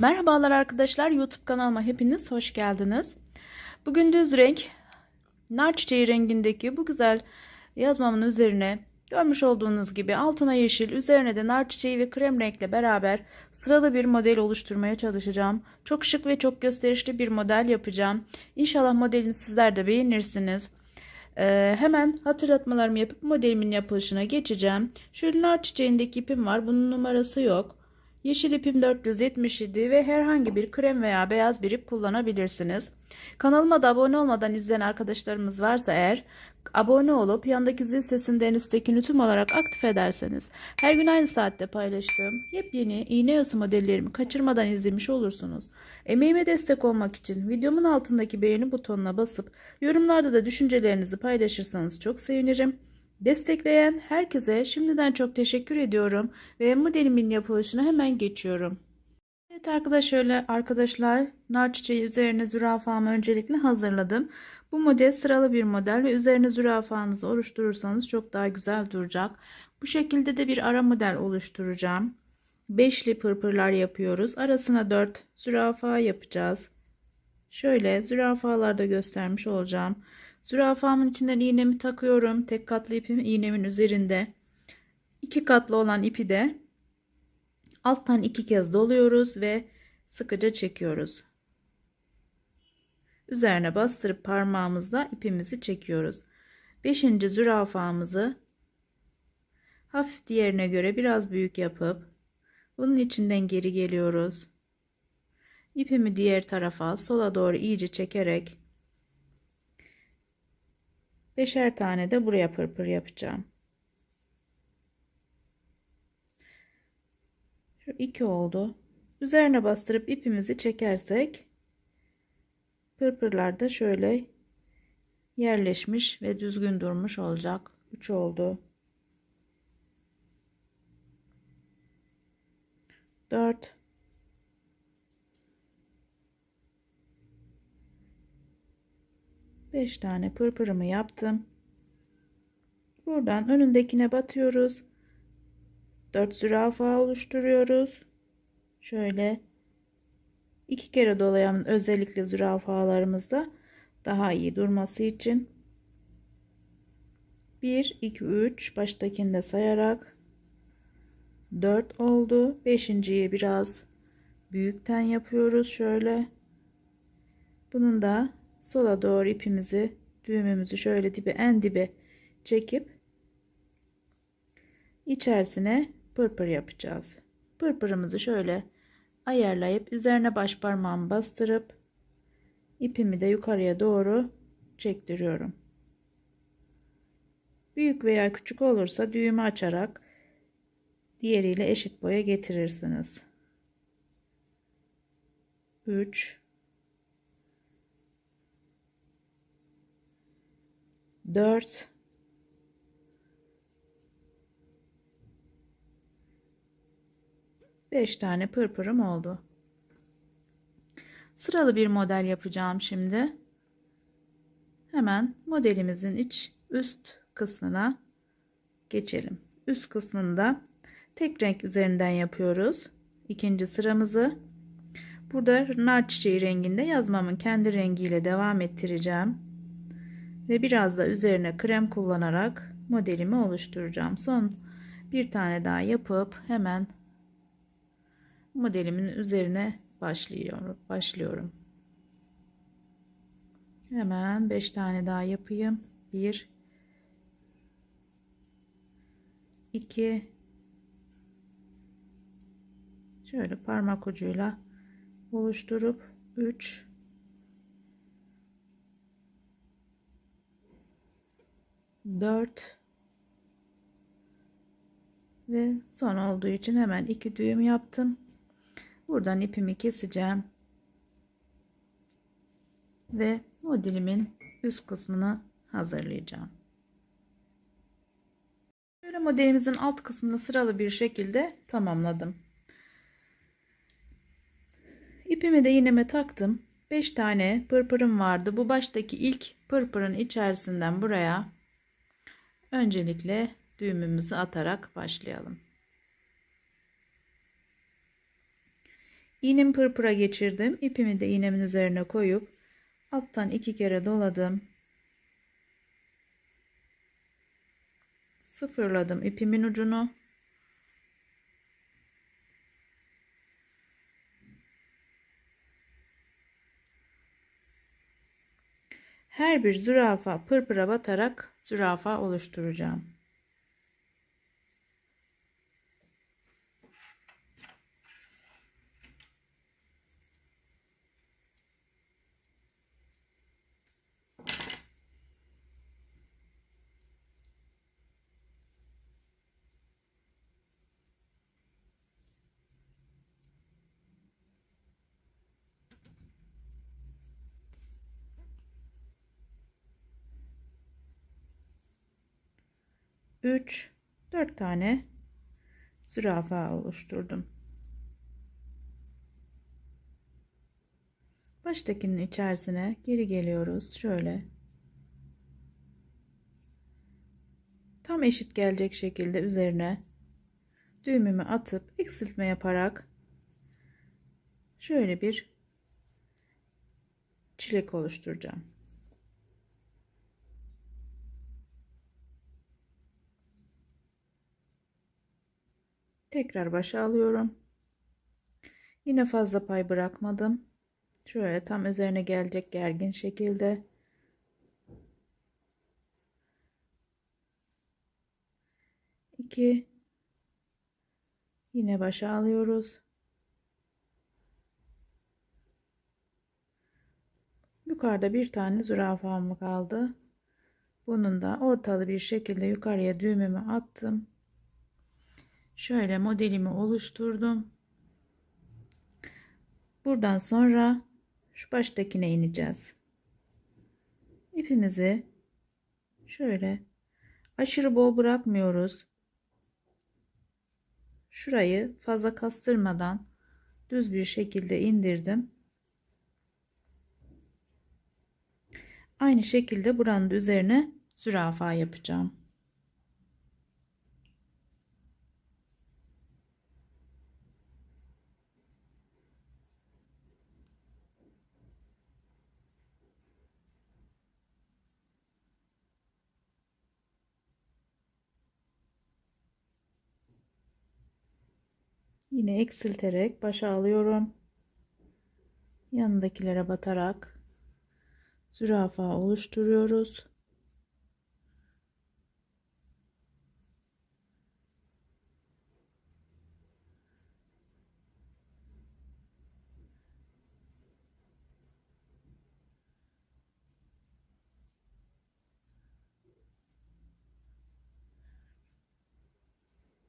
Merhabalar arkadaşlar YouTube kanalıma hepiniz hoş geldiniz. Bugün düz renk nar çiçeği rengindeki bu güzel yazmamın üzerine görmüş olduğunuz gibi altına yeşil üzerine de nar çiçeği ve krem renkle beraber sıralı bir model oluşturmaya çalışacağım. Çok şık ve çok gösterişli bir model yapacağım. İnşallah modelini sizler de beğenirsiniz. Ee, hemen hatırlatmalarımı yapıp modelimin yapılışına geçeceğim. Şöyle nar çiçeğindeki ipim var. Bunun numarası yok. Yeşil ipim 477 ve herhangi bir krem veya beyaz bir ip kullanabilirsiniz. Kanalıma da abone olmadan izleyen arkadaşlarımız varsa eğer abone olup yandaki zil sesini en üsttekini tüm olarak aktif ederseniz her gün aynı saatte paylaştığım yepyeni iğne oyası modellerimi kaçırmadan izlemiş olursunuz. Emeğime destek olmak için videomun altındaki beğeni butonuna basıp yorumlarda da düşüncelerinizi paylaşırsanız çok sevinirim. Destekleyen herkese şimdiden çok teşekkür ediyorum ve modelimin yapılışına hemen geçiyorum. Evet arkadaş şöyle arkadaşlar nar çiçeği üzerine zürafamı öncelikle hazırladım. Bu model sıralı bir model ve üzerine zürafanızı oluşturursanız çok daha güzel duracak. Bu şekilde de bir ara model oluşturacağım. Beşli pırpırlar yapıyoruz. Arasına 4 zürafa yapacağız. Şöyle zürafalarda göstermiş olacağım. Zürafamın içinden iğnemi takıyorum. Tek katlı ipim iğnemin üzerinde. İki katlı olan ipi de alttan iki kez doluyoruz ve sıkıca çekiyoruz. Üzerine bastırıp parmağımızla ipimizi çekiyoruz. Beşinci zürafamızı hafif diğerine göre biraz büyük yapıp bunun içinden geri geliyoruz. İpimi diğer tarafa sola doğru iyice çekerek beşer tane de buraya pırpır yapacağım. Şu iki oldu. Üzerine bastırıp ipimizi çekersek pırpırlar da şöyle yerleşmiş ve düzgün durmuş olacak. 3 oldu. 4 5 tane pırpırımı yaptım. Buradan önündekine batıyoruz. 4 zürafa oluşturuyoruz. Şöyle iki kere dolayan özellikle zürafalarımızda daha iyi durması için 1 2 3 baştakini de sayarak 4 oldu. 5.yi biraz büyükten yapıyoruz şöyle. Bunun da sola doğru ipimizi düğümümüzü şöyle dibe en dibe çekip içerisine pırpır yapacağız. Pırpırımızı şöyle ayarlayıp üzerine baş parmağımı bastırıp ipimi de yukarıya doğru çektiriyorum. Büyük veya küçük olursa düğümü açarak diğeriyle eşit boya getirirsiniz. 3 4 5 tane pırpırım oldu. Sıralı bir model yapacağım şimdi. Hemen modelimizin iç üst kısmına geçelim. Üst kısmında tek renk üzerinden yapıyoruz. İkinci sıramızı. Burada nar çiçeği renginde yazmamın kendi rengiyle devam ettireceğim. Ve biraz da üzerine krem kullanarak modelimi oluşturacağım. Son bir tane daha yapıp hemen modelimin üzerine başlıyorum. Başlıyorum. Hemen 5 tane daha yapayım. 1 2 şöyle parmak ucuyla oluşturup 3 4 ve son olduğu için hemen iki düğüm yaptım. Buradan ipimi keseceğim. Ve modelimin üst kısmını hazırlayacağım. Böyle modelimizin alt kısmını sıralı bir şekilde tamamladım. İpimi de iğneme taktım. 5 tane pırpırım vardı. Bu baştaki ilk pırpırın içerisinden buraya öncelikle düğümümüzü atarak başlayalım. İğnemi pırpıra geçirdim. İpimi de iğnemin üzerine koyup alttan iki kere doladım. Sıfırladım ipimin ucunu. Her bir zürafa pırpıra batarak zürafa oluşturacağım. Üç, dört tane zürafa oluşturdum. Baştakinin içerisine geri geliyoruz. Şöyle. Tam eşit gelecek şekilde üzerine düğümümü atıp eksiltme yaparak şöyle bir çilek oluşturacağım. Tekrar başa alıyorum. Yine fazla pay bırakmadım. Şöyle tam üzerine gelecek gergin şekilde. İki. Yine başa alıyoruz. Yukarıda bir tane zürafam kaldı. Bunun da ortalı bir şekilde yukarıya düğümümü attım. Şöyle modelimi oluşturdum. Buradan sonra şu baştakine ineceğiz. İpimizi şöyle aşırı bol bırakmıyoruz. Şurayı fazla kastırmadan düz bir şekilde indirdim. Aynı şekilde buranın üzerine zürafa yapacağım. Yine eksilterek başa alıyorum. Yanındakilere batarak zürafa oluşturuyoruz.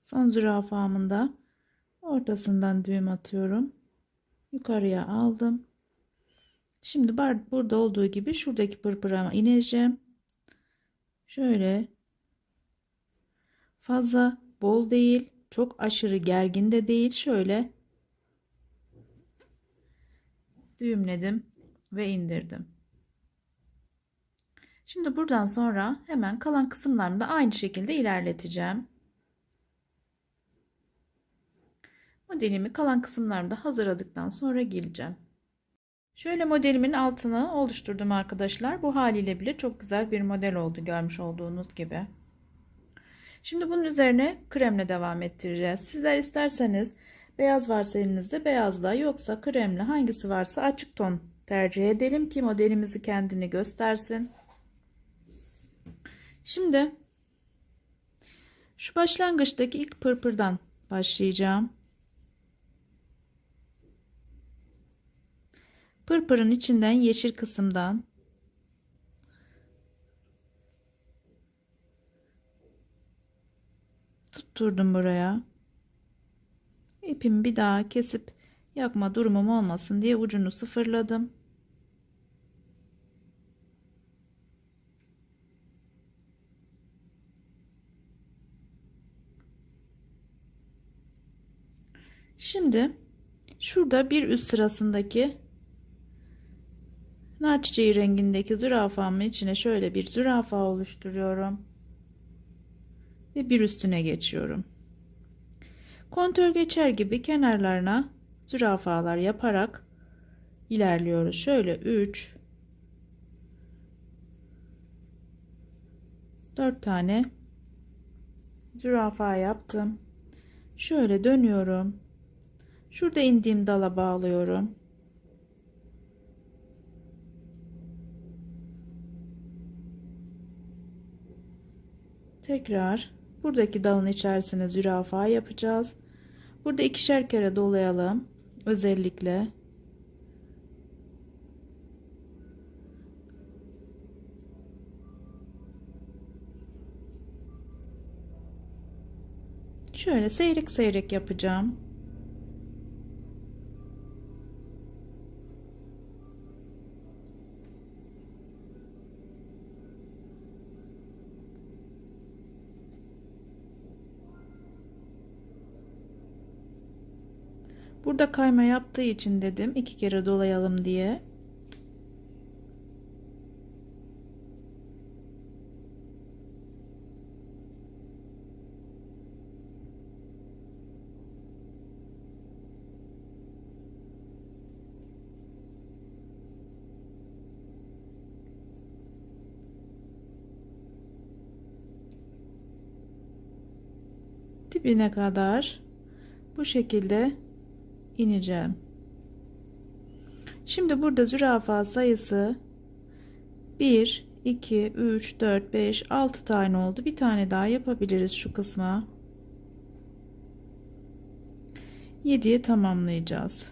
Son zürafamın da ortasından düğüm atıyorum. Yukarıya aldım. Şimdi burada olduğu gibi şuradaki pırpırama ineceğim. Şöyle fazla bol değil, çok aşırı gergin de değil. Şöyle düğümledim ve indirdim. Şimdi buradan sonra hemen kalan kısımlarını da aynı şekilde ilerleteceğim. Modelimi kalan kısımlarında hazırladıktan sonra geleceğim. Şöyle modelimin altını oluşturdum arkadaşlar. Bu haliyle bile çok güzel bir model oldu görmüş olduğunuz gibi. Şimdi bunun üzerine kremle devam ettireceğiz. Sizler isterseniz beyaz varsa elinizde beyazla yoksa kremle hangisi varsa açık ton tercih edelim ki modelimizi kendini göstersin. Şimdi şu başlangıçtaki ilk pırpırdan başlayacağım. Pırpırın içinden yeşil kısımdan tutturdum buraya. İpimi bir daha kesip yakma durumum olmasın diye ucunu sıfırladım. Şimdi şurada bir üst sırasındaki nar çiçeği rengindeki zürafamın içine şöyle bir zürafa oluşturuyorum. Ve bir üstüne geçiyorum. Kontör geçer gibi kenarlarına zürafalar yaparak ilerliyoruz. Şöyle 3 4 tane zürafa yaptım. Şöyle dönüyorum. Şurada indiğim dala bağlıyorum. Tekrar buradaki dalın içerisine zürafa yapacağız. Burada ikişer kere dolayalım. Özellikle Şöyle seyrek seyrek yapacağım. Burada kayma yaptığı için dedim iki kere dolayalım diye. dibine kadar bu şekilde ineceğim. Şimdi burada zürafa sayısı 1 2 3 4 5 6 tane oldu. Bir tane daha yapabiliriz şu kısma. 7'ye tamamlayacağız.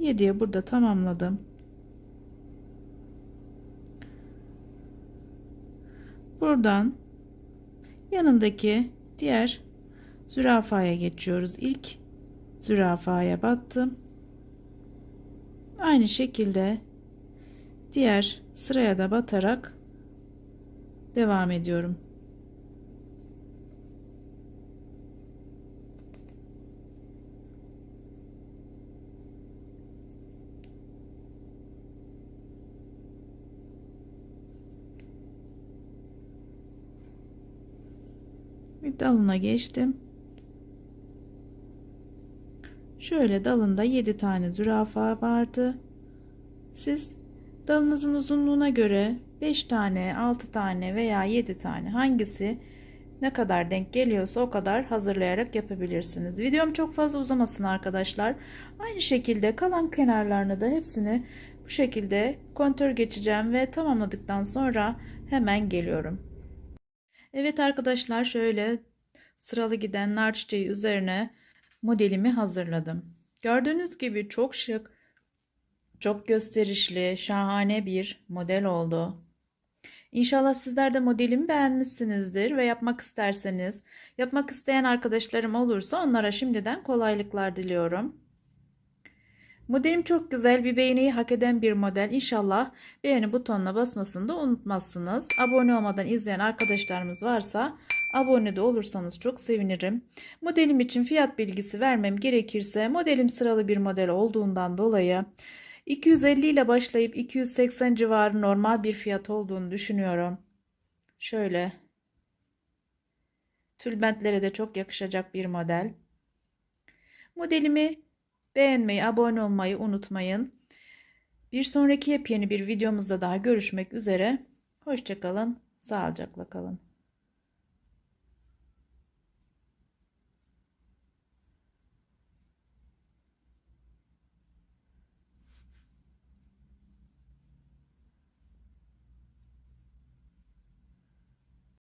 7'ye burada tamamladım. Buradan yanındaki diğer zürafaya geçiyoruz. İlk zürafaya battım. Aynı şekilde diğer sıraya da batarak devam ediyorum. Bir dalına geçtim. Şöyle dalında 7 tane zürafa vardı. Siz dalınızın uzunluğuna göre 5 tane, 6 tane veya 7 tane hangisi ne kadar denk geliyorsa o kadar hazırlayarak yapabilirsiniz. Videom çok fazla uzamasın arkadaşlar. Aynı şekilde kalan kenarlarını da hepsini bu şekilde kontör geçeceğim ve tamamladıktan sonra hemen geliyorum. Evet arkadaşlar şöyle sıralı giden nar çiçeği üzerine modelimi hazırladım. Gördüğünüz gibi çok şık, çok gösterişli, şahane bir model oldu. İnşallah sizler de modelimi beğenmişsinizdir ve yapmak isterseniz, yapmak isteyen arkadaşlarım olursa onlara şimdiden kolaylıklar diliyorum. Modelim çok güzel, bir beğeniyi hak eden bir model. İnşallah beğeni butonuna basmasını da unutmazsınız. Abone olmadan izleyen arkadaşlarımız varsa Abone de olursanız çok sevinirim. Modelim için fiyat bilgisi vermem gerekirse modelim sıralı bir model olduğundan dolayı 250 ile başlayıp 280 civarı normal bir fiyat olduğunu düşünüyorum. Şöyle tülbentlere de çok yakışacak bir model. Modelimi beğenmeyi, abone olmayı unutmayın. Bir sonraki yepyeni bir videomuzda daha görüşmek üzere. Hoşçakalın, sağlıcakla kalın.